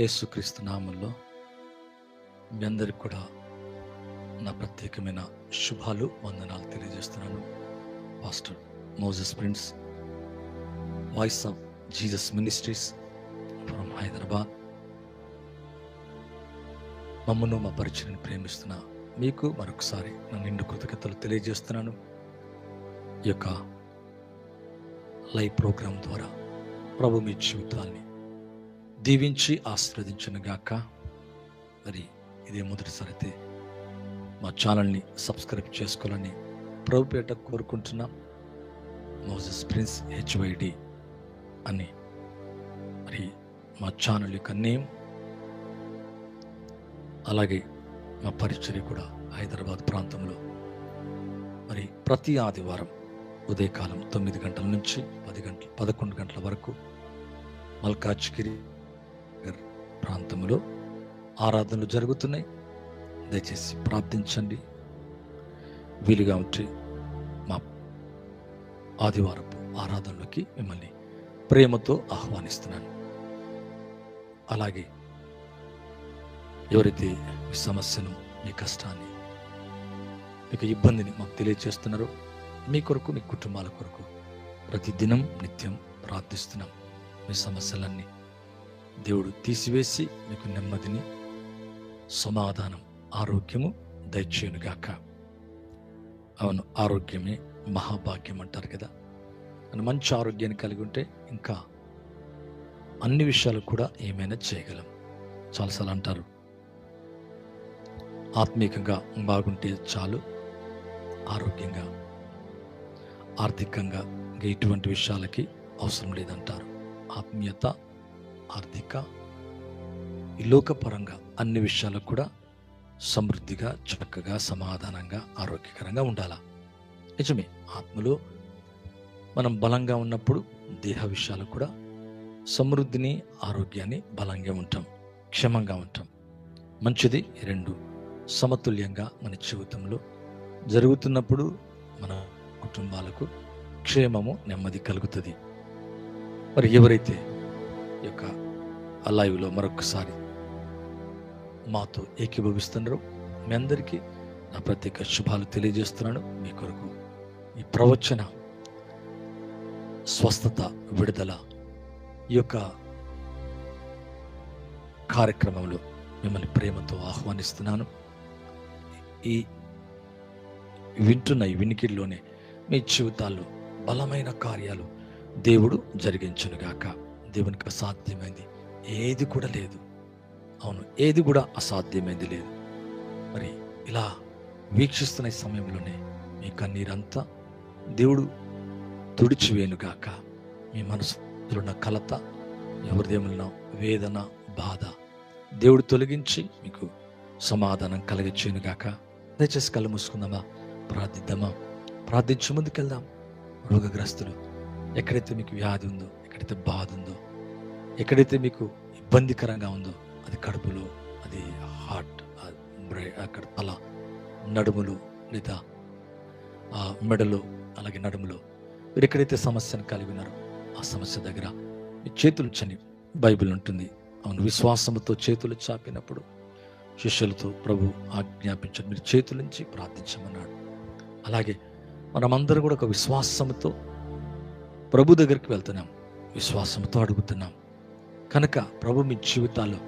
యేసుక్రీస్తు నామంలో మీ అందరికి కూడా నా ప్రత్యేకమైన శుభాలు వందనాలు తెలియజేస్తున్నాను. Pastor Moses Prince Voice of Jesus Ministries from Hyderabad. మమ్మను మా పరిచయని ప్రేమిస్తున్న మీకు మరొకసారి నా నిండు కృతజ్ఞతలు తెలియజేస్తున్నాను. ఈ యొక్క లైవ్ ప్రోగ్రాం ద్వారా ప్రభు మీ జీవితాల్ని దీవించి ఆశీర్వదించిన గాక. మరి ఇదే మొదటిసారి అయితే మా ఛానల్ని సబ్స్క్రైబ్ చేసుకోవాలని ప్రభుపేట కోరుకుంటున్నాం. మోజెస్ ప్రిన్స్ హెచ్వైడి అని. మరి మా ఛానల్ యొక్క నేమ్. అలాగే మా పరిచర్య కూడా హైదరాబాద్ ప్రాంతంలో. మరి ప్రతి ఆదివారం ఉదయకాలం తొమ్మిది గంటల నుంచి పది గంటల పదకొండు గంటల వరకు మల్కాజ్గిరి ప్రాంతంలో ఆరాధనలు జరుగుతున్నాయి. దయచేసి ప్రార్థించండి. వీలుగా ఉంటే మా ఆదివారపు ఆరాధనలోకి మిమ్మల్ని ప్రేమతో ఆహ్వానిస్తున్నాను. అలాగే ఎవరైతే మీ సమస్యను మీ కష్టాన్ని మీకు ఇబ్బందిని మాకు తెలియచేస్తున్నారో మీ కొరకు మీ కుటుంబాల కొరకు ప్రతిదినం నిత్యం ప్రార్థిస్తున్నాం. మీ సమస్యలన్నీ దేవుడు తీసివేసి మీకు నెమ్మదిని సమాధానం ఆరోగ్యము దయచేయునుగాక అవును ఆరోగ్యమే మహాభాగ్యం అంటారు కదా. మంచి ఆరోగ్యాన్ని కలిగి ఉంటే ఇంకా అన్ని విషయాలు కూడా ఏమైనా చేయగలం. చాలాసార్లు అంటారు ఆత్మీయంగా బాగుంటే చాలు ఆరోగ్యంగా ఆర్థికంగా ఎటువంటి ఇటువంటి విషయాలకి అవసరం లేదంటారు. ఆత్మీయత ఆర్థిక ఈ లోకపరంగా అన్ని విషయాలకు కూడా సమృద్ధిగా చక్కగా సమాధానంగా ఆరోగ్యకరంగా ఉండాలా? నిజమే ఆత్మలో మనం బలంగా ఉన్నప్పుడు దేహ విషయాలు కూడా సమృద్ధిని ఆరోగ్యాన్ని బలంగా ఉంటాం క్షమంగా ఉంటాం. మంచిది రెండు. సమతుల్యంగా మన జీవితంలో జరుగుతున్నప్పుడు మన కుటుంబాలకు క్షేమము నెమ్మది కలుగుతుంది. మరి ఎవరైతే ఈ యొక్క లైవ్లో మరొకసారి మాతో ఏకీభవిస్తున్నారు మీ అందరికీ నా ప్రత్యేక శుభాలు తెలియజేస్తున్నాను. మీ కొరకు ఈ ప్రవచన స్వస్థత విడుదల ఈ యొక్క కార్యక్రమంలో మిమ్మల్ని ప్రేమతో ఆహ్వానిస్తున్నాను. ఈ వింటున్న ఈ వినికిడిలోనే మీ జీవితాల్లో బలమైన కార్యాలు దేవుడు జరిగించునుగాక. దేవునికి అసాధ్యమైంది. ఏది కూడా లేదు. అవును ఏది కూడా అసాధ్యమైంది లేదు. మరి ఇలా వీక్షిస్తున్న సమయంలోనే మీ కన్నీరంతా దేవుడు తుడిచివేనుగాక. మీ మనసులో ఉన్న కలత హృదయంలో వేదన బాధ దేవుడు తొలగించి మీకు సమాధానం కలిగించేనుగాక. దయచేసి కళ్ళు మూసుకుందామా? ప్రార్థిద్దామా? ప్రార్థించే ముందుకెళ్దాం. రోగగ్రస్తులు ఎక్కడైతే మీకు వ్యాధి ఉందో ఎక్కడైతే బాధ ఉందో ఎక్కడైతే మీకు ఇబ్బందికరంగా ఉందో అది కడుపులో అది హార్ట్ అక్కడ తల నడుములు లేదా ఆ మెడలో అలాగే నడుములో మీరు ఎక్కడైతే సమస్యను కలిగి ఉన్నారో ఆ సమస్య దగ్గర మీ చేతులు చని బైబిల్ ఉంటుంది. అవును విశ్వాసంతో చేతులు చాపినప్పుడు శిష్యులతో ప్రభు ఆజ్ఞాపించడం. మీరు చేతుల నుంచి ప్రార్థించమన్నాడు. అలాగే మనమందరం కూడా ఒక విశ్వాసంతో ప్రభు దగ్గరికి వెళ్తున్నాం. విశ్వాసంతో అడుగుతున్నాం. కనుక ప్రభు మీ జీవితాల్లో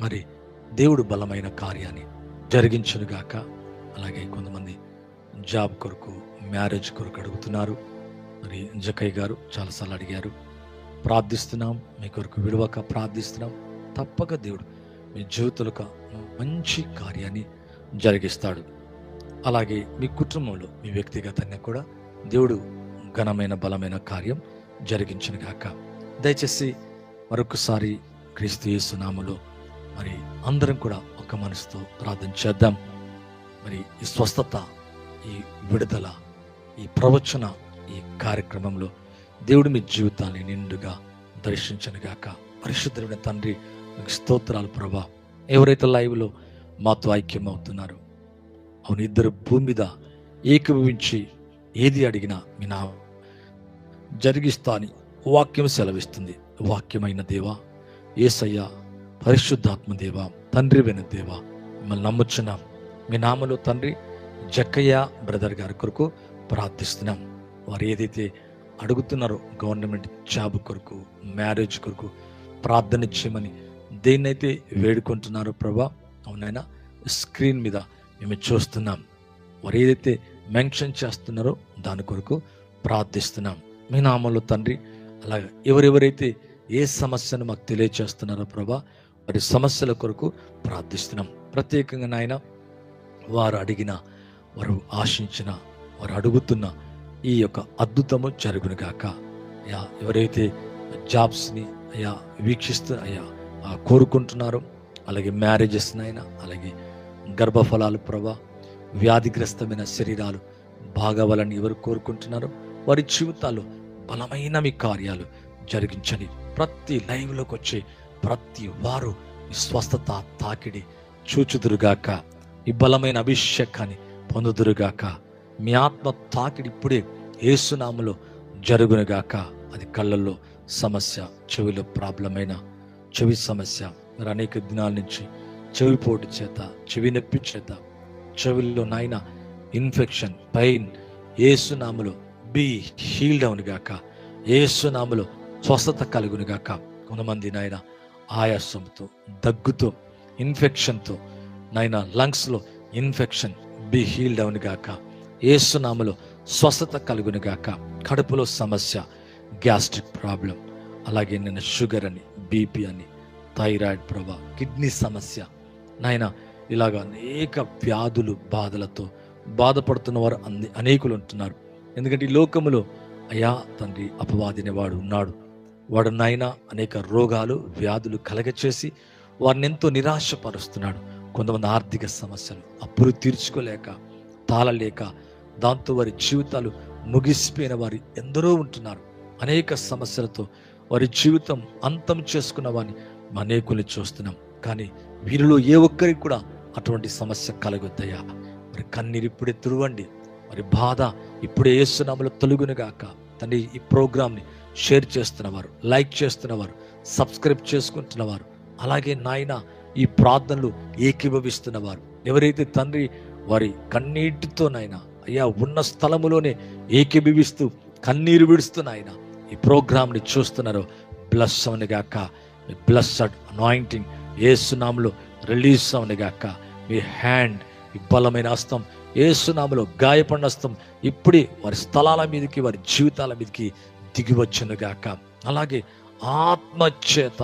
మరి దేవుడు బలమైన కార్యాన్ని జరిగించునుగాక అలాగే కొంతమంది జాబ్ కొరకు మ్యారేజ్ కొరకు అడుగుతున్నారు. మరి జకయ్య గారు చాలాసార్లు అడిగారు. ప్రార్థిస్తున్నాం మీ కొరకు విడవక ప్రార్థిస్తున్నాం. తప్పక దేవుడు మీ జీవితంలో మంచి కార్యాన్ని జరిగిస్తాడు. అలాగే మీ కుటుంబంలో మీ వ్యక్తిగతంగా కూడా దేవుడు ఘనమైన బలమైన కార్యం జరిగించిన గాక. దయచేసి మరొకసారి క్రీస్తు యేసునామలో మరి అందరం కూడా ఒక మనసుతో ప్రార్థన చేద్దాం. మరి ఈ స్వస్థత ఈ విడుదల ఈ ప్రవచన ఈ కార్యక్రమంలో దేవుడు మీ జీవితాన్ని నిండుగా దర్శించనుగాక పరిశుద్ధుడైన తండ్రి మీకు స్తోత్రాలు ప్రభా. ఎవరైతే లైవ్లో మాతో ఐక్యం అవుతున్నారు అవును ఇద్దరు భూమి మీద ఏకీభవించి ఏది అడిగినా మీ నా జరిగిస్తా అని వాక్యం సెలవిస్తుంది. వాక్యమైన దేవా ఏసయ్య పరిశుద్ధాత్మ దేవ తండ్రి వెన దేవ మిమ్మల్ని నమ్ముచున్నాం. మీ నామలో తండ్రి జక్కయ్య బ్రదర్ గారి కొరకు ప్రార్థిస్తున్నాం. వారు ఏదైతే అడుగుతున్నారో గవర్నమెంట్ జాబ్ కొరకు మ్యారేజ్ కొరకు ప్రార్థన చేయమని దేన్నైతే వేడుకుంటున్నారో ప్రభా అవునైనా స్క్రీన్ మీద మేము చూస్తున్నాం. వారు ఏదైతే మెన్షన్ చేస్తున్నారో దాని కొరకు ప్రార్థిస్తున్నాం. మీ నామంలో తండ్రి అలాగే ఎవరెవరైతే ఏ సమస్యను మాకు తెలియచేస్తున్నారో ప్రభా వారి సమస్యల కొరకు ప్రార్థిస్తున్నాం. ప్రత్యేకంగా నాయన వారు అడిగిన వారు ఆశించిన వారు అడుగుతున్న ఈ యొక్క అద్భుతము జరుగును గాక. అయ్యా ఎవరైతే జాబ్స్ని అయ్యా వీక్షిస్తూ అయ్యా కోరుకుంటున్నారో అలాగే మ్యారేజెస్నైనా అలాగే గర్భఫలాలు ప్రభా వ్యాధిగ్రస్తమైన శరీరాలు బాగవాలని ఎవరు కోరుకుంటున్నారో వారి జీవితాల్లో బలమైన మీ కార్యాలు జరిగించని ప్రతి లైవ్లోకి వచ్చి ప్రతి వారు ఈ స్వస్థత తాకిడి చూచుదురుగాక ఈ బలమైన అభిషేకాన్ని పొందుదురుగాక మీ ఆత్మ తాకిడి ఇప్పుడే ఏసునామలో జరుగునుగాక. అది కళ్ళల్లో సమస్య చెవిలో ప్రాబ్లమైన చెవి సమస్య మరి అనేక దినాల నుంచి చెవిపోటు చేత చెవి నొప్పి చేత చెవిలో నాయన ఇన్ఫెక్షన్ పెయిన్ ఏసునామలో బి హీల్డ్ అవునుగాక ఏసునామలో స్వస్థత కలుగునుగాక కొంతమంది నాయన ఆయాసంతో దగ్గుతో ఇన్ఫెక్షన్తో నాయన లంగ్స్లో ఇన్ఫెక్షన్ బి హీల్డ్ అవునుగాక ఏసునామలో స్వస్థత కలుగునుగాక కడుపులో సమస్య గ్యాస్ట్రిక్ ప్రాబ్లం అలాగే నేను షుగర్ అని బీపీ అని థైరాయిడ్ ప్రభా కిడ్నీ సమస్య నాయన ఇలాగ అనేక వ్యాధులు బాధలతో బాధపడుతున్న వారు అనేకులు ఉంటున్నారు. ఎందుకంటే ఈ లోకములో అయా తండ్రి అపవాదిని వాడు ఉన్నాడు. వాడు నాయన అనేక రోగాలు వ్యాధులు కలగచేసి వారిని ఎంతో నిరాశపరుస్తున్నాడు. కొంతమంది ఆర్థిక సమస్యలు అప్పులు తీర్చుకోలేక తాళలేక దాంతో వారి జీవితాలు ముగిసిపోయిన వారు ఎందరో ఉంటున్నారు. అనేక సమస్యలతో వారి జీవితం అంతం చేసుకున్న వారిని అనేకుల్ని చూస్తున్నాం. కానీ వీరిలో ఏ ఒక్కరికి కూడా అటువంటి సమస్య కలగొద్దయ్యా. మరి కన్నీరు ఇప్పుడే తుడవండి. మరి బాధ ఇప్పుడే ఏసునామలో తొలుగునుగాక తండ్రి ఈ ప్రోగ్రామ్ని షేర్ చేస్తున్నవారు లైక్ చేస్తున్నవారు సబ్స్క్రైబ్ చేసుకుంటున్నవారు అలాగే నాయన ఈ ప్రార్థనలు ఏకీభవిస్తున్నవారు. ఎవరైతే తండ్రి వారి కన్నీటితో నాయన అయ్యా ఉన్న స్థలములోనే ఏకీభవిస్తూ కన్నీరు విడుస్తున్నాయన ఈ ప్రోగ్రామ్ని చూస్తున్నారో బ్లస్ అవునుగాక మీ బ్లస్డ్ అనాయింటింగ్ ఏసునామలో రిలీజ్ అవునుగాక మీ హ్యాండ్ ఈ బలమైన హస్తం ఏసునామలో గాయపడిన హస్తం ఇప్పుడే వారి స్థలాల మీదకి వారి జీవితాల మీదకి దిగివచ్చునుగాక. అలాగే ఆత్మచేత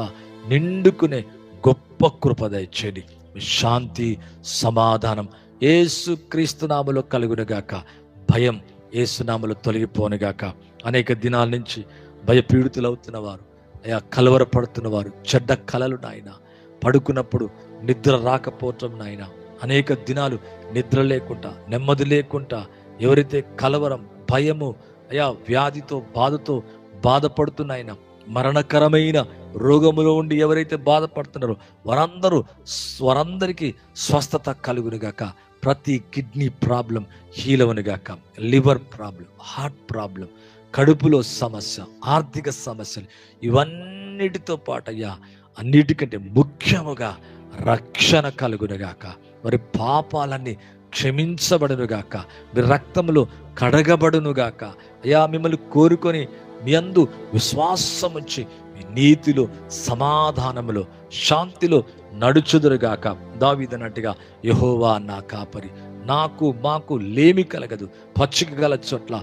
నిండుకునే గొప్ప కృప దయచేయండి. శాంతి సమాధానం ఏసు క్రీస్తునామలో కలుగునుగాక. భయం ఏసునామలో తొలగిపోనుగాక. అనేక దినాల నుంచి భయపీడితులవుతున్న వారు అయా కలవరపడుతున్న వారు చెడ్డ కలలు నాయన. పడుకున్నప్పుడు నిద్ర రాకపోవటం నాయనా. అనేక దినాలు నిద్ర లేకుండా నెమ్మది లేకుండా ఎవరైతే కలవరం భయము అయా వ్యాధితో బాధతో బాధపడుతున్నాయన మరణకరమైన రోగములో ఉండి ఎవరైతే బాధపడుతున్నారో వారందరూ వారందరికీ స్వస్థత కలుగునుగాక. ప్రతి కిడ్నీ ప్రాబ్లం హీలవనుగాక లివర్ ప్రాబ్లం హార్ట్ ప్రాబ్లం కడుపులో సమస్య ఆర్థిక సమస్యలు ఇవన్నిటితో పాటు అయ్యా అన్నిటికంటే ముఖ్యముగా రక్షణ కలుగునుగాక. మరి పాపాలన్నీ క్షమించబడునుగాక మీ రక్తములు కడగబడునుగాక. అయ్యా మిమ్మల్ని కోరుకొని మీ అందు విశ్వాసం వచ్చి మీ నీతిలో సమాధానములో శాంతిలో నడుచుదురుగాక. దావిదనట్టుగా యహోవా నా కాపరి నాకు మాకు లేమి కలగదు. పచ్చిక గల చోట్ల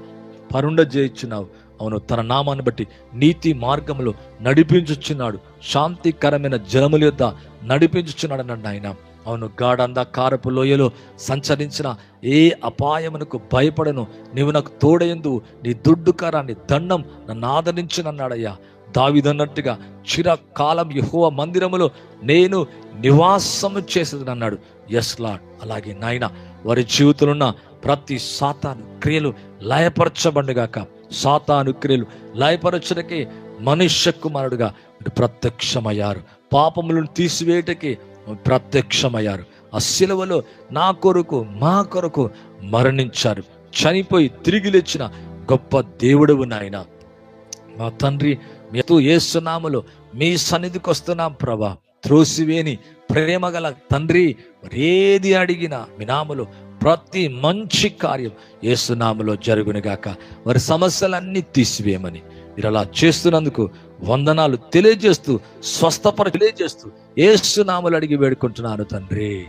పరుండ చేయించున్నావు అవును తన నామాన్ని బట్టి నీతి మార్గంలో నడిపించుచున్నాడు. శాంతికరమైన జలముల యొద్ద నడిపించుచున్నాడు అన్నాడు ఆయన. అవును గాఢంధకారపు లోయలో సంచరించిన ఏ అపాయమునకు భయపడను. నీవు నాకు తోడయందు నీ దుడ్డుకారాన్ని దండం నన్ను ఆదరించినన్నాడయ్యా. దావిదన్నట్టుగా చిరకాలం యహోవ మందిరములో నేను నివాసము చేసేది అన్నాడు ఎస్ లాడ్ అలాగే నాయన వారి జీవితంలో ఉన్న ప్రతి సాతాను క్రియలు లయపరచబండుగాక సాతాను క్రియలు లయపరచడకే మనుష్య కుమారుడుగా ప్రత్యక్షమయ్యారు. పాపములను తీసివేయటకే ప్రత్యక్షమయ్యారు. ఆ సిలువలో నా కొరకు మా కొరకు మరణించారు. చనిపోయి తిరిగి లేచిన గొప్ప దేవుడవు నాయన. మా తండ్రి మీతో ఏసునామలో మీ సన్నిధికి వస్తున్నాం ప్రభా. త్రోసివేని ప్రేమ గల తండ్రి ఏది అడిగినా మీ నామలో ప్రతి మంచి కార్యం ఏసునామలో జరుగునుగాక. వారి సమస్యలన్నీ తీసివేయమని మీరు అలా చేస్తున్నందుకు వందనాలు తెలియజేస్తూ స్వస్థపర తెలియజేస్తూ ఏసునామలు అడిగి వేడుకుంటున్నాను తండ్రి.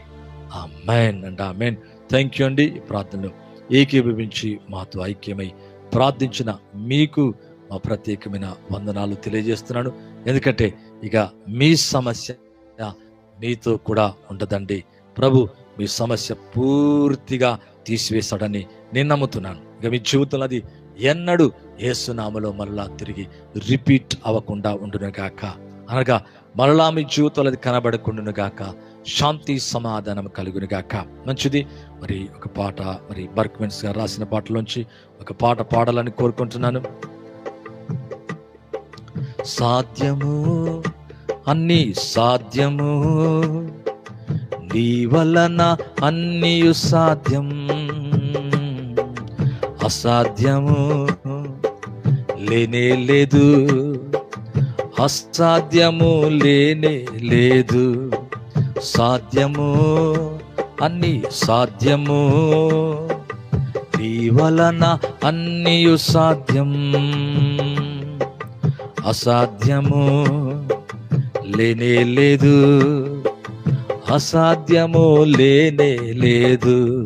ఆ మేన్ అండ్ ఆ మేన్ థ్యాంక్ యూ అండి ప్రార్థనలు ఏకీభవించి మాతో ఐక్యమై ప్రార్థించిన మీకు మా ప్రత్యేకమైన వందనాలు తెలియజేస్తున్నాను. ఎందుకంటే ఇక మీ సమస్య మీతో కూడా ఉండదండి. ప్రభు మీ సమస్య పూర్తిగా తీసివేశాడని నేను నమ్ముతున్నాను. ఇక మీ జీవితంలో అది ఎన్నడు ఏసునామలో మరలా తిరిగి రిపీట్ అవ్వకుండా ఉండును గాక. అనగా మరలా మీ జీవితంలో అది కనబడకుండును గాక. శాంతి సమాధానం కలుగును గాక. మంచిది. మరి ఒక పాట మరి బర్క్మెన్స్ గారు రాసిన పాటలోంచి ఒక పాట పాడాలని కోరుకుంటున్నాను. సాధ్యము? అన్ని సాధ్యము? నీ వలన అన్నీ సాధ్యం. అసాధ్యము లేనే లేదు. అసాధ్యము లేనే లేదు. సాధ్యము అన్ని సాధ్యము. నీ వలన అన్నియు సాధ్యం. అసాధ్యము లేనే లేదు. అసాధ్యము లేనే లేదు.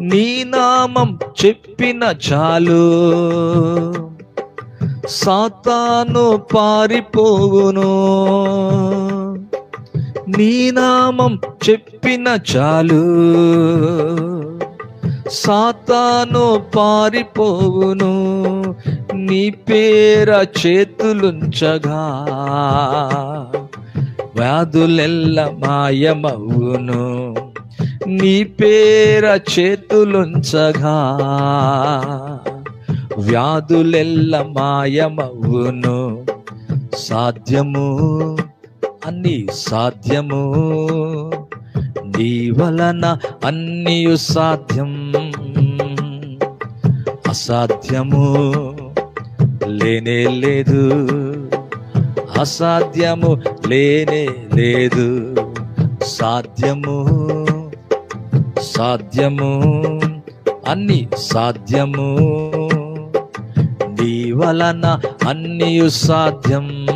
నీ నామం చెప్పిన చాలు. సాతాను పారిపోవును. నీ నామం చెప్పిన చాలు. సాతాను పారిపోవును. నీ పేర చేతులుంచగా. వ్యాధులెల్ల మాయమవును. నీ పేర చేతులుంచగా వ్యాధులెల్ల మాయమవును సాధ్యము అన్ని సాధ్యము. నీ వలన అన్నియు సాధ్యం. అసాధ్యము లేనే లేదు. అసాధ్యము లేనే లేదు. సాధ్యము సాధ్యము అన్ని సాధ్యము. నీ వలన అన్నీ సాధ్యం.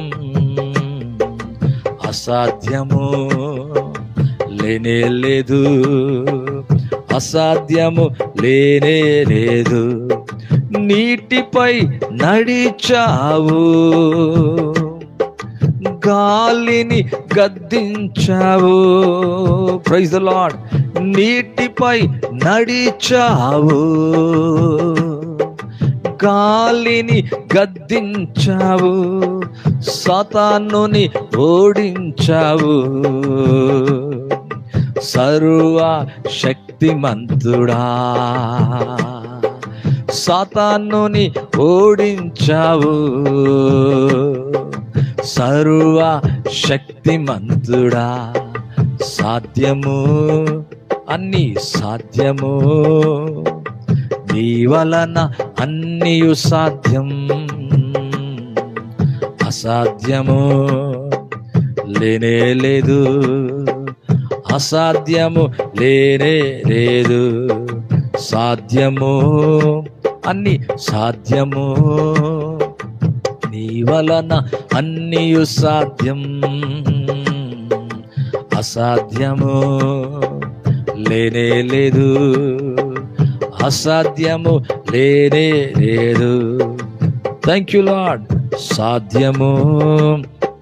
అసాధ్యము లేనే లేదు. అసాధ్యము లేనే లేదు. నీటిపై నడిచావు. గాలిని గద్దించావు. ప్రైజ్ లాడ్ నీటిపై నడిచావు. గాలిని గద్దించావు. సతానుని ఓడించావు. సర్వ శక్తిమంతుడా సాతానుని ఓడించావు. సర్వ శక్తిమంతుడా సాధ్యము అన్ని సాధ్యము. నీ వలన అన్నియు సాధ్యం అసాధ్యము. లేనే లేదు అసాధ్యము లేనే లేదు. సాధ్యము? అన్ని సాధ్యము? నీ వలన అన్నియు సాధ్యం. అసాధ్యము? లేనే లేదు. అసాధ్యము? లేనే లేదు. థ్యాంక్ యూ లాడ్ సాధ్యము?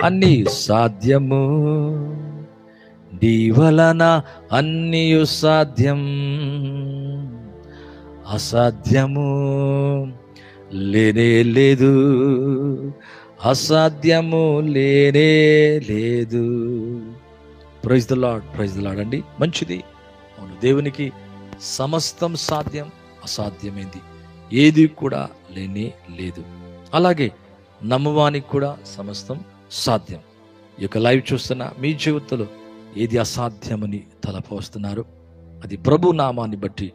అన్ని సాధ్యము? నీ వలన అన్నియు సాధ్యం. అసాధ్యము లేనే లేదు. అసాధ్యము లేనే లేదు. Praise the Lord praise the Lord అండి. మంచిది. అవును దేవునికి సమస్తం సాధ్యం అసాధ్యమైంది. ఏది కూడా లేనే లేదు. అలాగే నమ్మవానికి కూడా సమస్తం సాధ్యం. ఈ యొక్క లైవ్ చూస్తున్న మీ జీవితంలో ఏది అసాధ్యమని తలపోస్తున్నారు? అది ప్రభు నామాన్ని బట్టి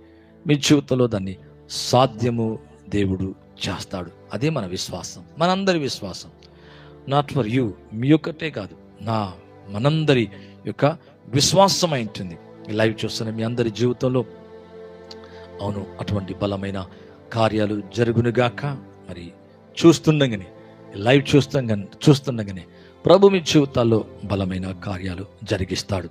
మీ జీవితంలో దాన్ని సాధ్యము దేవుడు చేస్తాడు. అదే మన విశ్వాసం మనందరి విశ్వాసం. నాట్ ఫర్ యూ మీ ఒక్కటే కాదు నా మనందరి యొక్క విశ్వాసం అయి ఉంటుంది లైవ్ చూస్తున్న మీ అందరి జీవితంలో అవును అటువంటి బలమైన కార్యాలు జరుగునుగాక. మరి చూస్తుండగానే లైవ్ చూస్తుండగా చూస్తుండగానే ప్రభు మీ జీవితాల్లో బలమైన కార్యాలు జరిగిస్తాడు.